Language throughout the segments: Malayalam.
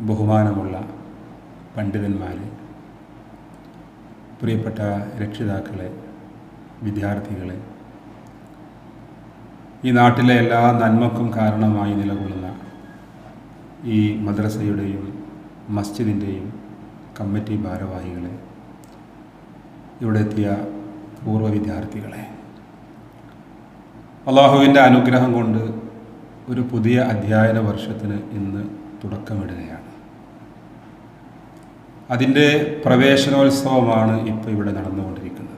ബഹുമാനമുള്ള പണ്ഡിതന്മാർ പ്രിയപ്പെട്ട രക്ഷിതാക്കളെ വിദ്യാർത്ഥികളെ ഈ നാട്ടിലെ എല്ലാ നന്മക്കും കാരണമായി നിലകൊള്ളുന്ന ഈ മദ്രസയുടെയും മസ്ജിദിന്റെയും കമ്മിറ്റി ഭാരവാഹികളെ ഇവിടെ എത്തിയ പൂർവ വിദ്യാർത്ഥികളെ അള്ളാഹുവിന്റെ അനുഗ്രഹം കൊണ്ട് ഒരു പുതിയ അധ്യയന വർഷത്തിന് ഇന്ന് തുടക്കമിടുകയാണ്. അതിന്റെ പ്രവേശനോത്സവമാണ് ഇപ്പോൾ ഇവിടെ നടന്നുകൊണ്ടിരിക്കുന്നത്.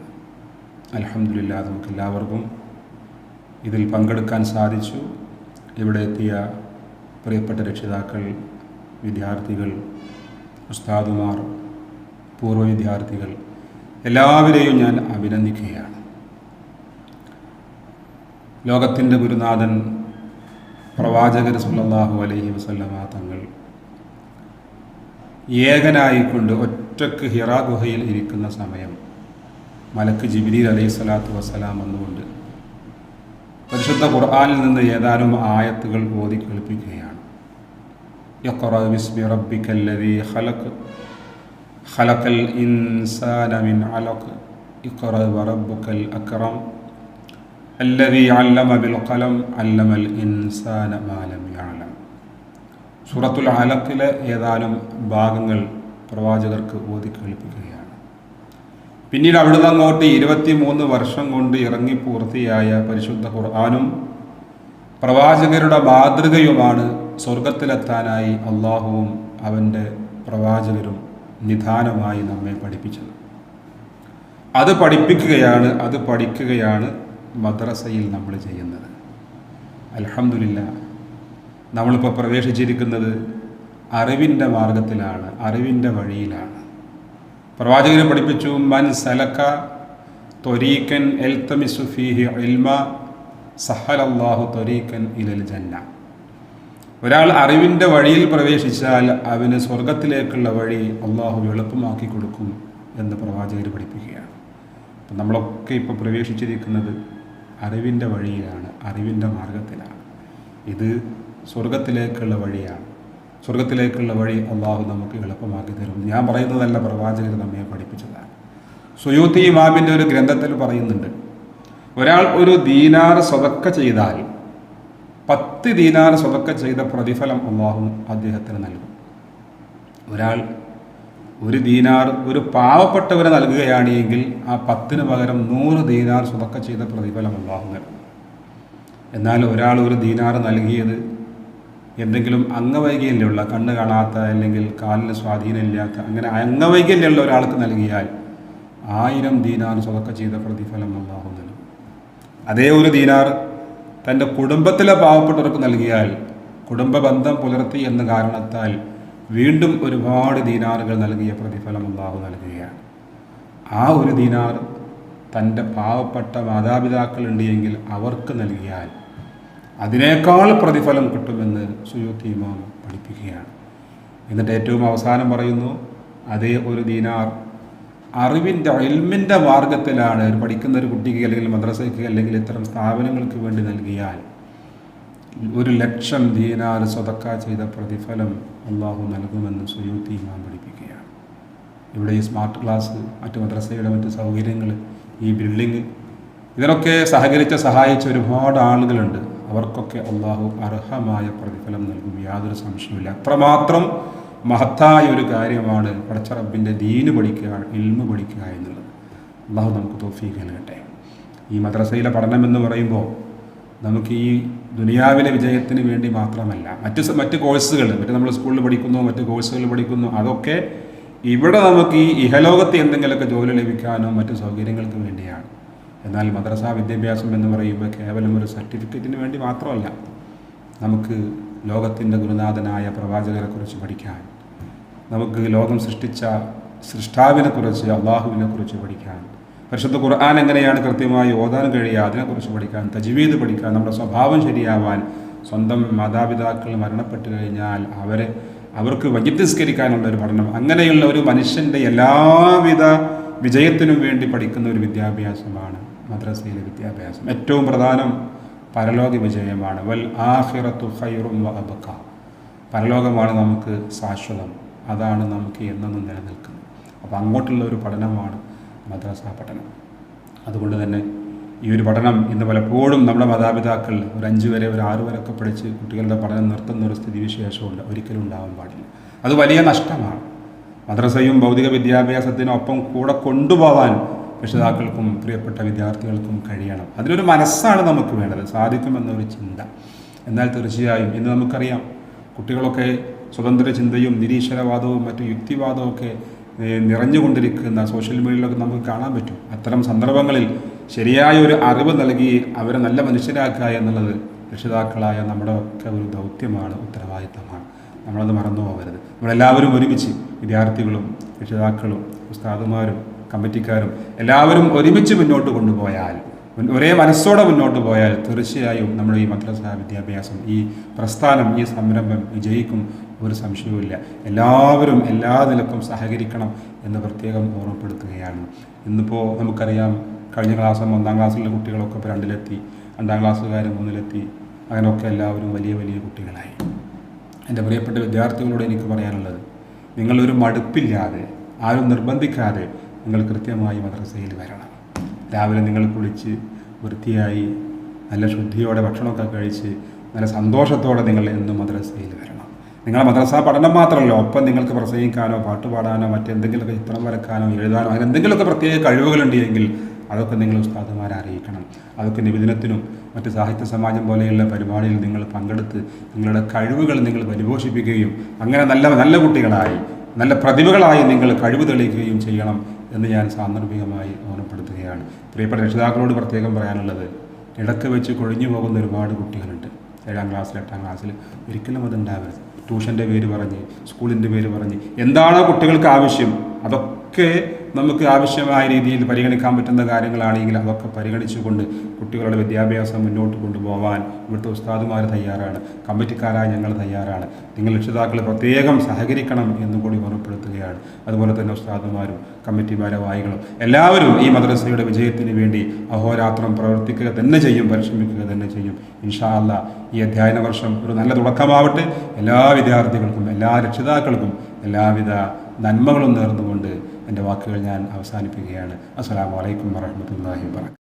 അലഹമില്ല നമുക്ക് എല്ലാവർക്കും ഇതിൽ പങ്കെടുക്കാൻ സാധിച്ചു. ഇവിടെ എത്തിയ പ്രിയപ്പെട്ട രക്ഷിതാക്കൾ വിദ്യാർത്ഥികൾ ഉസ്താദുമാർ പൂർവ വിദ്യാർത്ഥികൾ എല്ലാവരെയും ഞാൻ അഭിനന്ദിക്കുകയാണ്. ലോകത്തിന്റെ ഗുരുനാഥൻ പ്രവാചകർ സുല്ലാഹു അലൈഹി വസല്ലമ തങ്ങൾ ഏകനായിക്കൊണ്ട് ഒറ്റയ്ക്ക് ഹിറാ ഗുഹയിൽ ഇരിക്കുന്ന സമയം മലക്ക് ജിബിലി അലൈഹി സ്വലാത്തു വസ്സലാം എന്നുകൊണ്ട് പരിശുദ്ധ ഖുർആാനിൽ നിന്ന് ഏതാനും ആയത്തുകൾ ബോധി കേൾപ്പിക്കുകയാണ്. ഖലഖൽ ഇൻസാന മിൻ അലഖ് ഇഖ്റ വറബ്ബുക്കൽ അക്രം സുറത്തുൽ അല്ലമ ബിൽ അല്ലമൽ ഇൻസാന സൂറത്തുൽ അലക്കിലെ ഏതാനും ഭാഗങ്ങൾ പ്രവാചകർക്ക് ഓതി കേൾപ്പിക്കുകയാണ്. പിന്നീട് അവിടുന്ന് അങ്ങോട്ട് ഇരുപത്തി മൂന്ന് വർഷം കൊണ്ട് ഇറങ്ങി പൂർത്തിയായ പരിശുദ്ധ ഖുർആാനും പ്രവാചകരുടെ മാതൃകയുമാണ് സ്വർഗത്തിലെത്താനായി അള്ളാഹുവും അവന്റെ പ്രവാചകരും നിധാനമായി നമ്മെ പഠിപ്പിച്ചത്. അത് പഠിപ്പിക്കുകയാണ് അത് പഠിക്കുകയാണ് മദ്രസയിൽ നമ്മൾ ചെയ്യുന്നത്. അലഹമില്ല നമ്മളിപ്പോൾ പ്രവേശിച്ചിരിക്കുന്നത് അറിവിന്റെ മാർഗത്തിലാണ് അറിവിന്റെ വഴിയിലാണ്. പ്രവാചകനെ പഠിപ്പിച്ചു മൻ സലക്ക തൊരീക്കൻ എൽത്തമിസുഫീഹി ഇൽമ സഹലല്ലാഹു തൊരീക്കൻ ഇലൽ ജന്ന. ഒരാൾ അറിവിന്റെ വഴിയിൽ പ്രവേശിച്ചാൽ അവന് സ്വർഗത്തിലേക്കുള്ള വഴി അള്ളാഹു എളുപ്പമാക്കി കൊടുക്കും എന്ന് പ്രവാചകർ പഠിപ്പിക്കുകയാണ്. നമ്മളൊക്കെ ഇപ്പോൾ പ്രവേശിച്ചിരിക്കുന്നത് അറിവിന്റെ വഴിയിലാണ് അറിവിന്റെ മാർഗത്തിലാണ് ഇത് സ്വർഗത്തിലേക്കുള്ള വഴിയാണ്. സ്വർഗത്തിലേക്കുള്ള വഴി അള്ളാഹു നമുക്ക് എളുപ്പമാക്കി തരും. ഞാൻ പറയുന്നതല്ല പ്രവാചകർ നമ്മെ പഠിപ്പിച്ചതാണ്. സുയൂത്തി ഇമാമിന്റെ ഒരു ഗ്രന്ഥത്തിൽ പറയുന്നുണ്ട് ഒരാൾ ഒരു ദീനാർ സ്വതക്ക ചെയ്താൽ പത്ത് ദീനാർ സ്വതക്ക ചെയ്ത പ്രതിഫലം അള്ളാഹു അദ്ദേഹത്തിന് നൽകും. ഒരാൾ ഒരു ദീനാർ ഒരു പാവപ്പെട്ടവന് നൽകുകയാണ് എങ്കിൽ ആ പത്തിന് പകരം നൂറ് ദീനാർ സുതക്ക ചെയ്ത പ്രതിഫലം അള്ളാഹു നൽകും. എന്നാൽ ഒരാൾ ഒരു ദീനാർ നൽകിയത് എന്തെങ്കിലും അംഗവൈകല്യമുള്ള കണ്ണ് കാണാത്ത അല്ലെങ്കിൽ കാലിന് സ്വാധീനമില്ലാത്ത അങ്ങനെ അംഗവൈകല്യമുള്ള ഒരാൾക്ക് നൽകിയാൽ ആയിരം ദീനാർ സ്വതക്ക ചെയ്ത പ്രതിഫലം അള്ളാഹു നൽകും. അതേ ഒരു ദീനാർ തന്റെ കുടുംബത്തിലെ പാവപ്പെട്ടവർക്ക് നൽകിയാൽ കുടുംബ ബന്ധം പുലർത്തി എന്ന കാരണത്താൽ വീണ്ടും ഒരുപാട് ദീനാറുകൾ നൽകിയ പ്രതിഫലം അള്ളാഹു നൽകുകയാണ്. ആ ഒരു ദീനാർ തന്റെ പാവപ്പെട്ട മാതാപിതാക്കളുണ്ട് എങ്കിൽ അവർക്ക് നൽകിയാൽ അതിനേക്കാൾ പ്രതിഫലം കിട്ടുമെന്ന് സുയൂത്തി പഠിപ്പിക്കുകയാണ്. എന്നിട്ട് ഏറ്റവും അവസാനം പറയുന്നു അതേ ഒരു ദീനാർ അറിവിന്റെ എൽമിന്റെ മാർഗത്തിലാണ് പഠിക്കുന്ന ഒരു കുട്ടിക്ക് അല്ലെങ്കിൽ മദ്രസയ്ക്ക് അല്ലെങ്കിൽ ഇത്തരം സ്ഥാപനങ്ങൾക്ക് വേണ്ടി നൽകിയാൽ ഒരു ലക്ഷം ദീനാർ സ്വതക്ക ചെയ്ത പ്രതിഫലം അള്ളാഹു നൽകുമെന്ന് സുയൂത്തി ഞാൻ പഠിപ്പിക്കുകയാണ്. ഇവിടെ ഈ സ്മാർട്ട് ക്ലാസ് മറ്റ് മദ്രസയുടെ മറ്റ് സൗകര്യങ്ങൾ ഈ ബിൽഡിങ് ഇതിനൊക്കെ സഹകരിച്ച് സഹായിച്ച ഒരുപാട് ആളുകളുണ്ട്. അവർക്കൊക്കെ അള്ളാഹു അർഹമായ പ്രതിഫലം നൽകും. യാതൊരു സംശയമില്ല അത്രമാത്രം മഹത്തായ ഒരു കാര്യമാണ് പടച്ചറബിന്റെ ദീന് പഠിക്കുക ഇൽമ പഠിക്കുക എന്നുള്ളത്. അള്ളാഹു നമുക്ക് തോഫീക്ക് നൽകട്ടെ. ഈ മദ്രസയിലെ പഠനം എന്ന് പറയുമ്പോൾ നമുക്ക് ഈ ദുനിയാവിലെ വിജയത്തിന് വേണ്ടി മാത്രമല്ല മറ്റ് മറ്റ് കോഴ്സുകൾ മറ്റ് നമ്മൾ സ്കൂളിൽ പഠിക്കുന്നു മറ്റ് കോഴ്സുകൾ പഠിക്കുന്നു അതൊക്കെ ഇവിടെ നമുക്ക് ഈ ഇഹലോകത്ത് എന്തെങ്കിലുമൊക്കെ ജോലി ലഭിക്കാനോ മറ്റ് സൗകര്യങ്ങൾക്ക് വേണ്ടിയാണ്. എന്നാൽ മദ്രസ വിദ്യാഭ്യാസം എന്ന് പറയുമ്പോൾ കേവലം ഒരു സർട്ടിഫിക്കറ്റിന് വേണ്ടി മാത്രമല്ല നമുക്ക് ലോകത്തിന്റെ ഗുരുനാഥനായ പ്രവാചകരെക്കുറിച്ച് പഠിക്കാൻ നമുക്ക് ലോകം സൃഷ്ടിച്ച സൃഷ്ടാവിനെക്കുറിച്ച് അള്ളാഹുവിനെക്കുറിച്ച് പഠിക്കാൻ പരിശുദ്ധ ഖുർആൻ എങ്ങനെയാണ് കൃത്യമായി ഓതാൻ കഴിയുക? അതിനെക്കുറിച്ച് പഠിക്കാൻ തജ്വീദ് പഠിക്കാൻ നമ്മുടെ സ്വഭാവം ശരിയാവാൻ സ്വന്തം മാതാപിതാക്കൾ മരണപ്പെട്ടു കഴിഞ്ഞാൽ അവരെ അവർക്ക് വൈദ്യസ്കരിക്കാനുള്ള ഒരു പഠനം അങ്ങനെയുള്ള ഒരു മനുഷ്യന്റെ എല്ലാവിധ വിജയത്തിനും വേണ്ടി പഠിക്കുന്ന ഒരു വിദ്യാഭ്യാസമാണ് മദ്രസയിലെ വിദ്യാഭ്യാസം. ഏറ്റവും പ്രധാനം പരലോക വിജയമാണ്. വൽ ആഹിറത്തു ഹൈറും അബക്ക പരലോകമാണ് നമുക്ക് ശാശ്വതം അതാണ് നമുക്ക് എന്നെന്നും നിലനിൽക്കുന്നത്. അപ്പോൾ അങ്ങോട്ടുള്ള ഒരു പഠനമാണ് മദ്രസ പഠനം അതുകൊണ്ട് തന്നെ ഈ ഒരു പഠനം ഇന്ന് പലപ്പോഴും നമ്മുടെ മാതാപിതാക്കൾ ഒരു അഞ്ച് വരെ ഒരു ആറ് വരെ ഒക്കെ പഠിച്ച് കുട്ടികളുടെ പഠനം നിർത്തുന്ന ഒരു സ്ഥിതിവിശേഷമുണ്ട് ഒരിക്കലും ഉണ്ടാവാൻ പാടില്ല. അത് വലിയ നഷ്ടമാണ്. മദ്രസയും ഭൗതിക വിദ്യാഭ്യാസത്തിനൊപ്പം കൂടെ കൊണ്ടുപോകാൻ രക്ഷിതാക്കൾക്കും പ്രിയപ്പെട്ട വിദ്യാർത്ഥികൾക്കും കഴിയണം. അതിനൊരു മനസ്സാണ് നമുക്ക് വേണ്ടത്. സാധിക്കുമെന്നൊരു ചിന്ത. എന്നാൽ തീർച്ചയായും ഇന്ന് നമുക്കറിയാം കുട്ടികളൊക്കെ സ്വതന്ത്ര ചിന്തയും നിരീശ്വരവാദവും മറ്റു യുക്തിവാദവും ഒക്കെ നിറഞ്ഞുകൊണ്ടിരിക്കുന്ന സോഷ്യൽ മീഡിയയിലൊക്കെ നമുക്ക് കാണാൻ പറ്റും. അത്തരം സന്ദർഭങ്ങളിൽ ശരിയായ ഒരു അറിവ് നൽകി അവരെ നല്ല മനുഷ്യരാക്കുക എന്നുള്ളത് രക്ഷിതാക്കളായ നമ്മുടെ ഒക്കെ ഒരു ദൗത്യമാണ് ഉത്തരവാദിത്തമാണ്. നമ്മളത് മറന്നു പോകരുത്. നമ്മളെല്ലാവരും ഒരുമിച്ച് വിദ്യാർത്ഥികളും രക്ഷിതാക്കളും ഉസ്താദുമാരും കമ്മിറ്റിക്കാരും എല്ലാവരും ഒരുമിച്ച് മുന്നോട്ട് കൊണ്ടുപോയാൽ ഒരേ മനസ്സോടെ മുന്നോട്ട് പോയാൽ തീർച്ചയായും നമ്മുടെ ഈ മദ്രസ വിദ്യാഭ്യാസം ഈ പ്രസ്ഥാനം ഈ സംരംഭം വിജയിക്കും ഒരു സംശയവുമില്ല. എല്ലാവരും എല്ലാ നിലക്കും സഹകരിക്കണം എന്ന് പ്രത്യേകം ഓർമ്മപ്പെടുത്തുകയാണ്. ഇന്നിപ്പോൾ നമുക്കറിയാം കഴിഞ്ഞ ക്ലാസ്സും ഒന്നാം ക്ലാസ്സിലെ കുട്ടികളൊക്കെ ഇപ്പോൾ രണ്ടിലെത്തി രണ്ടാം ക്ലാസ്സുകാർ മൂന്നിലെത്തി അങ്ങനെയൊക്കെ എല്ലാവരും വലിയ വലിയ കുട്ടികളായി. എന്റെ പ്രിയപ്പെട്ട വിദ്യാർത്ഥികളോട് എനിക്ക് പറയാനുള്ളത് നിങ്ങളൊരു മടുപ്പില്ലാതെ ആരും നിർബന്ധിക്കാതെ നിങ്ങൾ കൃത്യമായി മദ്രസയിൽ വരണം. രാവിലെ നിങ്ങൾ കുളിച്ച് വൃത്തിയായി നല്ല ശുദ്ധിയോടെ ഭക്ഷണമൊക്കെ കഴിച്ച് നല്ല സന്തോഷത്തോടെ നിങ്ങൾ എന്നും മദ്രസയിൽ വരണം. നിങ്ങളെ മദ്രസ പഠനം മാത്രമല്ല ഒപ്പം നിങ്ങൾക്ക് പ്രസംഗിക്കാനോ പാട്ട് പാടാനോ മറ്റെന്തെങ്കിലുമൊക്കെ ചിത്രം വരക്കാനോ എഴുതാനോ അങ്ങനെ എന്തെങ്കിലുമൊക്കെ പ്രത്യേക കഴിവുകളുണ്ട് എങ്കിൽ അതൊക്കെ നിങ്ങൾ ഉസ്താദുമാരെ അറിയിക്കണം. അതൊക്കെ നിവേദനത്തിനും മറ്റ് സാഹിത്യ സമാജം പോലെയുള്ള പരിപാടിയിൽ നിങ്ങൾ പങ്കെടുത്ത് നിങ്ങളുടെ കഴിവുകൾ നിങ്ങൾ പരിപോഷിപ്പിക്കുകയും അങ്ങനെ നല്ല നല്ല കുട്ടികളായി നല്ല പ്രതിഭകളായി നിങ്ങൾ കഴിവ് തെളിയിക്കുകയും ചെയ്യണം എന്ന് ഞാൻ സാന്ദർഭികമായി ഓർമ്മപ്പെടുത്തുകയാണ്. പ്രിയപ്പെട്ട രക്ഷിതാക്കളോട് പ്രത്യേകം പറയാനുള്ളത് ഇടയ്ക്ക് വെച്ച് കൊഴിഞ്ഞു പോകുന്ന ഒരുപാട് കുട്ടികളുണ്ട്. ഏഴാം ക്ലാസ്സിൽ എട്ടാം ക്ലാസ്സിൽ ഒരിക്കലും അതുണ്ടാവരുത്. ട്യൂഷന്റെ പേര് പറഞ്ഞ് സ്കൂളിന്റെ പേര് പറഞ്ഞ് എന്താണോ കുട്ടികൾക്ക് ആവശ്യം അതൊക്കെ നമുക്ക് ആവശ്യമായ രീതിയിൽ പരിഗണിക്കാൻ പറ്റുന്ന കാര്യങ്ങളാണെങ്കിൽ അതൊക്കെ പരിഗണിച്ചുകൊണ്ട് കുട്ടികളുടെ വിദ്യാഭ്യാസം മുന്നോട്ട് കൊണ്ടുപോകാൻ ഇവിടുത്തെ ഉസ്താദുമാർ തയ്യാറാണ്. കമ്മിറ്റിക്കാരായ ഞങ്ങൾ തയ്യാറാണ്. നിങ്ങൾ രക്ഷിതാക്കൾ പ്രത്യേകം സഹകരിക്കണം എന്നും കൂടി ഓർമ്മപ്പെടുത്തുകയാണ്. അതുപോലെ തന്നെ ഉസ്താദുമാരും കമ്മിറ്റി ഭാരവാഹികളും എല്ലാവരും ഈ മദ്രസയുടെ വിജയത്തിന് വേണ്ടി അഹോരാത്രം പ്രവർത്തിക്കുക തന്നെ ചെയ്യും പരിശ്രമിക്കുക തന്നെ ചെയ്യും. ഇൻഷാ അല്ല ഈ അധ്യയന വർഷം ഒരു നല്ല തുടക്കമാവട്ടെ. എല്ലാ വിദ്യാർത്ഥികൾക്കും എല്ലാ രക്ഷിതാക്കൾക്കും എല്ലാവിധ നന്മകളും നേർന്നുകൊണ്ട് എന്റെ വാക്കുകൾ ഞാൻ അവസാനിപ്പിക്കുകയാണ്. അസ്സാം വലൈക്കും വറഹ്മത്തുള്ളാഹി വബറകാതുഹു.